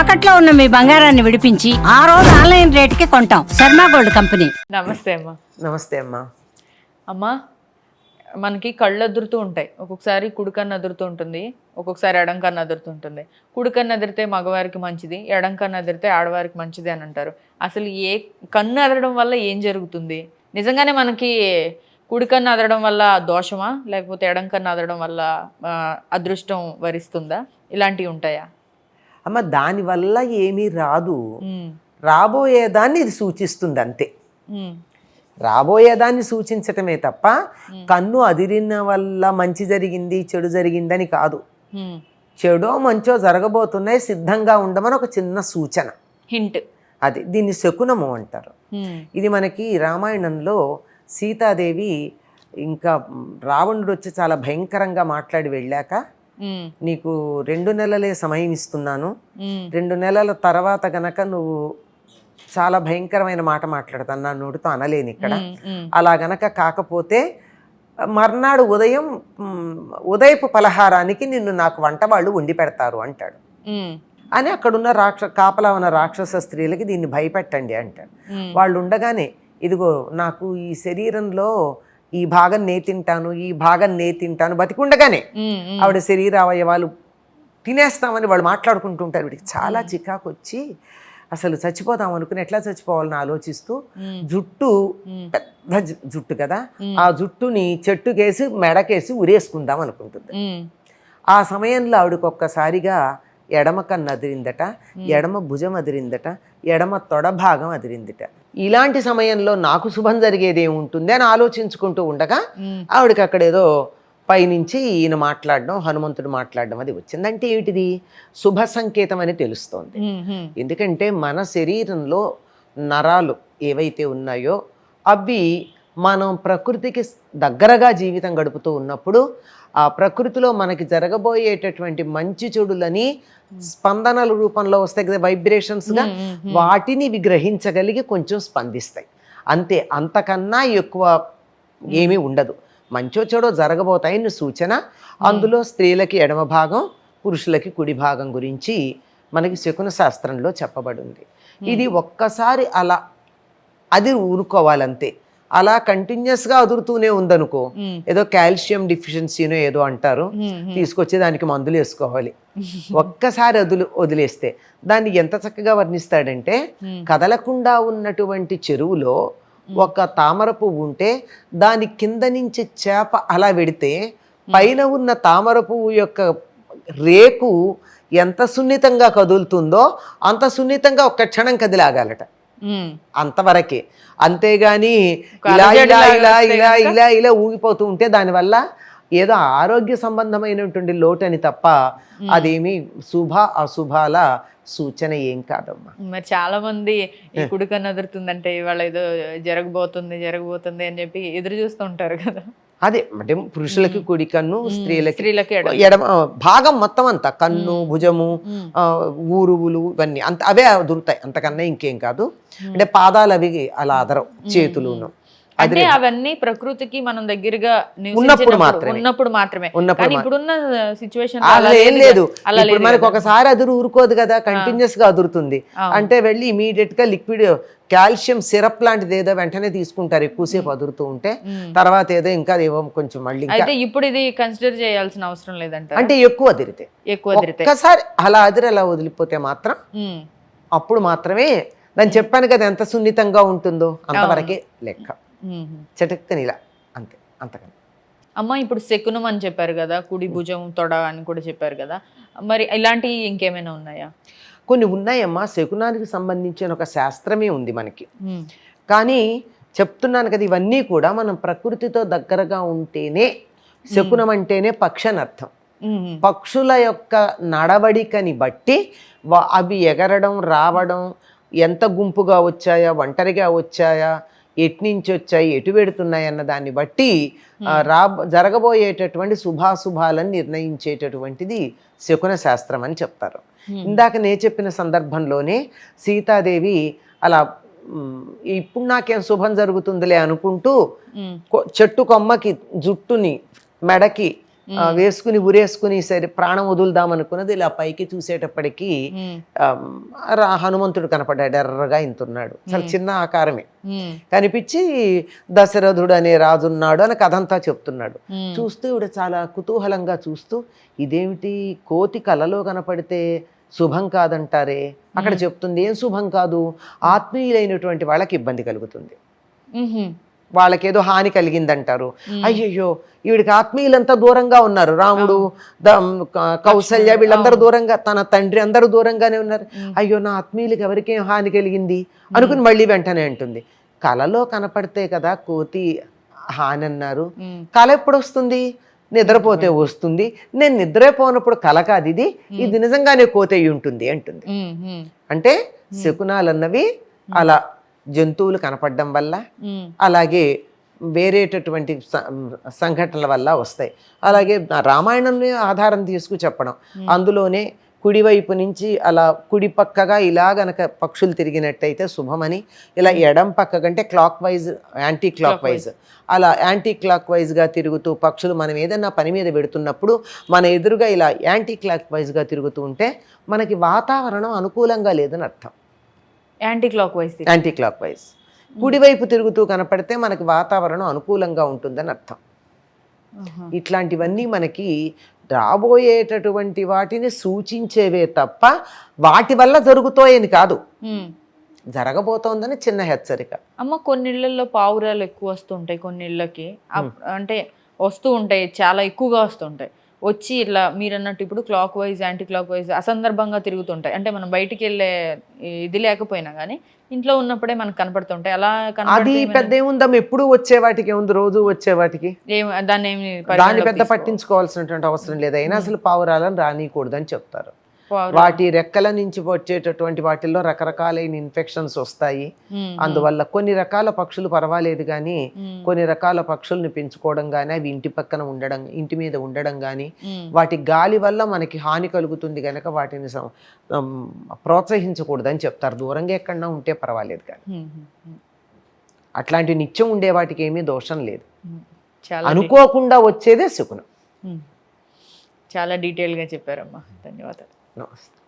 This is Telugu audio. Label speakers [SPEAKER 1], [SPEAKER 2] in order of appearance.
[SPEAKER 1] తాకట్లో ఉన్న మీ బంగారాన్ని విడిపించి ఆ రోజు ఆన్లైన్ రేటుకి కొంటాం. Sharma gold company.
[SPEAKER 2] నమస్తే అమ్మా.
[SPEAKER 3] నమస్తే అమ్మా.
[SPEAKER 2] అమ్మా మనకి కళ్ళు అదురుతూ ఉంటాయి. ఒక్కొక్కసారి కుడికన్ను అదురుతూ ఉంటుంది ఒక్కొక్కసారి ఎడంకన్ను అదురుతూ ఉంటుంది. కుడికన్ను అదిరితే మగవారికి మంచిది ఎడంకన్ను అదిరితే ఆడవారికి మంచిది అని అంటారు. అసలు ఏ కన్ను అదరడం వల్ల ఏం జరుగుతుంది? నిజంగానే మనకి కుడికన్ను అదరడం వల్ల దోషమా? లేకపోతే ఎడంకన్ను అదరడం వల్ల అదృష్టం వరిస్తుందా? ఇలాంటివి ఉంటాయా?
[SPEAKER 3] అమ్మ దానివల్ల ఏమీ రాదు. రాబోయేదాన్ని ఇది సూచిస్తుంది అంతే. రాబోయేదాన్ని సూచించటమే తప్ప కన్ను అదిరిన వల్ల మంచి జరిగింది చెడు జరిగిందని కాదు. చెడో మంచో జరగబోతున్నాయి సిద్ధంగా ఉండమని ఒక చిన్న సూచన.
[SPEAKER 2] హింట్.
[SPEAKER 3] అది దీన్ని శకునము అంటారు. ఇది మనకి రామాయణంలో సీతాదేవి ఇంకా రావణుడు వచ్చి చాలా భయంకరంగా మాట్లాడి వెళ్ళాక నీకు రెండు నెలలే సమయం ఇస్తున్నాను. రెండు నెలల తర్వాత గనక నువ్వు చాలా భయంకరమైన మాట మాట్లాడతాను. నా నోటితో అనలేను ఇక్కడ. అలా గనక కాకపోతే మర్నాడు ఉదయం ఉదయపు పలహారానికి నిన్ను నాకు వంట వాళ్ళు వండి పెడతారు అంటాడు. అని అక్కడున్న రాక్ష కాపలా ఉన్న రాక్షస స్త్రీలకి దీన్ని భయపెట్టండి అంటాడు. వాళ్ళు ఉండగానే ఇదిగో నాకు ఈ శరీరంలో ఈ భాగం నే తింటాను ఈ భాగం నే తింటాను బతికుండగానే. ఆవిడ శరీర అవయవాలు తినేస్తామని వాళ్ళు మాట్లాడుకుంటుంటారు వీడికి చాలా చికాకు వచ్చి అసలు చచ్చిపోదాం అనుకుని ఎట్లా చచ్చిపోవాలని ఆలోచిస్తూ. జుట్టు. పెద్ద జుట్టు కదా ఆ జుట్టుని చెట్టుకేసి మెడకేసి ఉరేసుకుందాం అనుకుంటుంది. ఆ సమయంలో ఆవిడకి ఒక్కసారిగా ఎడమ కన్ను అదిరిందట ఎడమ భుజం అదిరిందట ఎడమ తొడ భాగం అదిరిందిట. ఇలాంటి సమయంలో నాకు శుభం జరిగేది ఏముంటుంది అని ఆలోచించుకుంటూ ఉండగా ఆవిడకి అక్కడ ఏదో పైనుంచి ఈయన మాట్లాడడం హనుమంతుడు మాట్లాడడం అది వచ్చిందంటే ఏమిటిది? శుభ సంకేతం అని తెలుస్తోంది. ఎందుకంటే మన శరీరంలో నరాలు ఏవైతే ఉన్నాయో అవి మనం ప్రకృతికి దగ్గరగా జీవితం గడుపుతూ ఉన్నప్పుడు ఆ ప్రకృతిలో మనకి జరగబోయేటటువంటి మంచి చెడులని స్పందనల రూపంలో వస్తాయి కదా వైబ్రేషన్స్గా వాటిని ఇవి గ్రహించగలిగి కొంచెం స్పందిస్తాయి. అంతే అంతకన్నా ఎక్కువ ఏమీ ఉండదు. మంచో చెడో జరగబోతాయని సూచన. అందులో స్త్రీలకి ఎడమ భాగం పురుషులకి కుడి భాగం గురించి మనకి శకున శాస్త్రంలో చెప్పబడింది. ఇది ఒక్కసారి అలా అది ఊరుకోవాలంతే. అలా కంటిన్యూస్గా అదురుతూనే ఉందనుకో ఏదో కాల్షియం డిఫిషియన్సీనో ఏదో అంటారు. తీసుకొచ్చి దానికి మందులు వేసుకోవాలి. ఒక్కసారి వదులు వదిలేస్తే దాన్ని ఎంత చక్కగా వర్ణిస్తాడంటే. కదలకుండా ఉన్నటువంటి చెరువులో ఒక తామర పువ్వు ఉంటే దాని కింద నుంచి చేప అలా వెడితే పైన ఉన్న తామర పువ్వు యొక్క రేకు ఎంత సున్నితంగా కదులుతుందో అంత సున్నితంగా ఒక్క క్షణం కదిలాగాలట. అంతవరకే. అంతేగాని ఇలా ఇలా ఇలా ఇలా? ఇలా ఇలా ఊగిపోతూ ఉంటే దానివల్ల ఏదో ఆరోగ్య సంబంధమైనటువంటి లోటు అని తప్ప అదేమి శుభ అశుభాల సూచన ఏం కాదమ్మా.
[SPEAKER 2] మరి చాలా మంది ఈ కుడికన్ను అదురుతుందంటే ఇవాళ ఏదో జరగబోతుంది జరగబోతుంది అని చెప్పి ఎదురు చూస్తూ ఉంటారు కదా.
[SPEAKER 3] అదే అంటే పురుషులకి కుడి కన్ను స్త్రీలకి
[SPEAKER 2] స్త్రీలకి ఎడమ.
[SPEAKER 3] భాగం మొత్తం అంతా కన్ను భుజము ఊరువులు ఇవన్నీ అంత అవే దొరుకుతాయి. అంతకన్నా ఇంకేం కాదు. అంటే పాదాలు అవి అలా అదరవు చేతులును.
[SPEAKER 2] అంటే అవన్నీ ప్రకృతికి మనం దగ్గరగా
[SPEAKER 3] ఉన్నప్పుడు మాత్రమే.
[SPEAKER 2] ఉన్నప్పుడు మాత్రమే.
[SPEAKER 3] ఉన్నప్పుడు
[SPEAKER 2] కానీ ఇప్పుడున్న సిచ్యువేషన్
[SPEAKER 3] అలా ఏం లేదు ఇప్పుడు మనకి. ఒకసారి అదురు ఊరుకోదు కదా కంటిన్యూస్గా అదురుతుంది. అంటే వెళ్ళి ఇమీడియట్గా లిక్విడ్ కాల్షియం సిరప్ లాంటిది ఏదో వెంటనే తీసుకుంటారు ఎక్కువసేపు అదురుతూ ఉంటే. తర్వాత ఏదో ఇంకా ఏవో కొంచెం మళ్ళీ
[SPEAKER 2] అయితే ఇప్పుడు ఇది కన్సిడర్ చేయాల్సిన అవసరం లేదంట
[SPEAKER 3] అంటే ఎక్కువ అదిరితే.
[SPEAKER 2] ఎక్కువ అదిరితే.
[SPEAKER 3] ఒక్కసారి అలా అదిరి అలా వదిలిపోతే మాత్రం అప్పుడు మాత్రమే. నేను చెప్పాను కదా ఎంత సున్నితంగా ఉంటుందో అంతవరకే లెక్క. చటుక్కని ఇలా అంతే అంతకని.
[SPEAKER 2] అమ్మ ఇప్పుడు శకునం అని చెప్పారు కదా కుడి భుజం తొడ అని కూడా చెప్పారు కదా. మరి ఇలాంటివి ఇంకేమైనా ఉన్నాయా?
[SPEAKER 3] కొన్ని ఉన్నాయమ్మా శకునానికి సంబంధించిన ఒక శాస్త్రమే ఉంది మనకి. కానీ చెప్తున్నాను కదా ఇవన్నీ కూడా మనం ప్రకృతితో దగ్గరగా ఉంటేనే శకునం అంటేనే పక్షి అర్థం. పక్షుల యొక్క నడవడికని బట్టి అవి ఎగరడం రావడం ఎంత గుంపుగా వచ్చాయా ఒంటరిగా వచ్చాయా ఎటు నుంచి వచ్చాయి ఎటు వెడుతున్నాయి అన్న దాన్ని బట్టి రా జరగబోయేటటువంటి శుభాశుభాలను నిర్ణయించేటటువంటిది శకున శాస్త్రం అని చెప్తారు. ఇందాక నే చెప్పిన సందర్భంలోనే సీతాదేవి అలా ఇప్పుడు నాకేం శుభం జరుగుతుందిలే అనుకుంటూ చెట్టు కొమ్మకి జుట్టుని మెడకి వేసుకుని ఉరేసుకుని సరే ప్రాణం వదులుదాం అనుకున్నది ఇలా పైకి చూసేటప్పటికి రా- హనుమంతుడు కనపడ్డాడు ఎర్రగా ఇంతున్నాడు. చాలా చిన్న ఆకారమే. కనిపించి దశరథుడు అనే రాజు ఉన్నాడు అని కథంతా చెప్తున్నాడు. చూస్తూ ఇవిడ చాలా కుతూహలంగా చూస్తూ ఇదేమిటి? కోతి కలలో కనపడితే శుభం కాదంటారే? అక్కడ చెప్తుంది ఏం శుభం కాదు ఆత్మీయులైనటువంటి వాళ్ళకి ఇబ్బంది కలుగుతుంది. వాళ్ళకేదో హాని కలిగిందంటారు. అయ్యయ్యో ఈవిడికి ఆత్మీయులంతా దూరంగా ఉన్నారు. రాముడు కౌసల్య వీళ్ళందరూ దూరంగా తన తండ్రి అందరూ దూరంగానే ఉన్నారు. అయ్యో నా ఆత్మీయులకి ఎవరికేం హాని కలిగింది? అనుకుని మళ్ళీ వెంటనే అంటుంది. కలలో కనపడితే కదా కోతి హాని అన్నారు. కళ ఎప్పుడు వస్తుంది నిద్రపోతే వస్తుంది. నేను నిద్రపోనప్పుడు కల కాదు ఇది. ఇది నిజంగానే కోతి ఉంటుంది అంటుంది అంటే శకునాలన్నవి అలా జంతువులు కనపడడం వల్ల అలాగే వేరేటటువంటి సంఘటనల వల్ల వస్తాయి. అలాగే రామాయణంని ఆధారం తీసుకు చెప్పడం. అందులోనే కుడివైపు నుంచి అలా కుడి పక్కగా ఇలా గనక పక్షులు తిరిగినట్టయితే శుభమని ఇలా ఎడం పక్క కంటే clockwise anti clockwise అలా యాంటీ క్లాక్ వైజ్గా తిరుగుతూ పక్షులు మనం ఏదైనా పని మీద పెడుతున్నప్పుడు మన ఎదురుగా ఇలా యాంటీ క్లాక్ వైజ్గా తిరుగుతూ ఉంటే మనకి వాతావరణం అనుకూలంగా లేదని అర్థం.
[SPEAKER 2] Anti clockwise.
[SPEAKER 3] Anti clockwise కుడివైపు తిరుగుతూ కనపడితే మనకి వాతావరణం అనుకూలంగా ఉంటుందని అర్థం. ఇట్లాంటివన్నీ మనకి రాబోయేటటువంటి వాటిని సూచించేవే తప్ప వాటి వల్ల జరుగుతాయని కాదు. జరగబోతోందని చిన్న హెచ్చరిక.
[SPEAKER 2] అమ్మ కొన్ని ఇళ్ళలో పావురాలు ఎక్కువ వస్తుంటాయి కొన్ని ఇళ్ళకి అప్- అంటే వస్తూ ఉంటాయి చాలా ఎక్కువగా వస్తుంటాయి. వచ్చి ఇట్లా మీరు అన్నట్టు ఇప్పుడు clockwise anti clockwise అసందర్భంగా తిరుగుతుంటాయి. అంటే మనం బయటికి వెళ్ళే ఇది లేకపోయినా కానీ ఇంట్లో ఉన్నప్పుడే మనకు కనపడుతుంటాయి. అలా
[SPEAKER 3] అది పెద్ద ఏముందమ్మా? ఎప్పుడు వచ్చే వాటికి? ఏముంది? రోజు వచ్చే వాటికి?
[SPEAKER 2] దాన్ని
[SPEAKER 3] పెద్ద పట్టించుకోవాల్సినటువంటి అవసరం లేదు. అయినా అసలు పావురాలను రానియకూడదని చెప్తారు. వాటి రెక్కల నుంచి వచ్చేటటువంటి వాటిల్లో రకరకాలైన ఇన్ఫెక్షన్స్ వస్తాయి. అందువల్ల కొన్ని రకాల పక్షులు పర్వాలేదు కానీ కొన్ని రకాల పక్షుల్ని పెంచుకోవడం కానీ అవి ఇంటి పక్కన ఉండడం ఇంటి మీద ఉండడం కానీ వాటి గాలి వల్ల మనకి హాని కలుగుతుంది కనుక వాటిని ప్రోత్సహించకూడదని చెప్తారు. దూరంగా ఎక్కడన్నా ఉంటే పర్వాలేదు కానీ అట్లాంటి నిత్యం ఉండే వాటికి ఏమీ దోషం లేదు. అనుకోకుండా వచ్చేదే శకునం.
[SPEAKER 2] చాలా డీటెయిల్గా చెప్పారమ్మా. ధన్యవాదాలు.
[SPEAKER 3] నమస్తే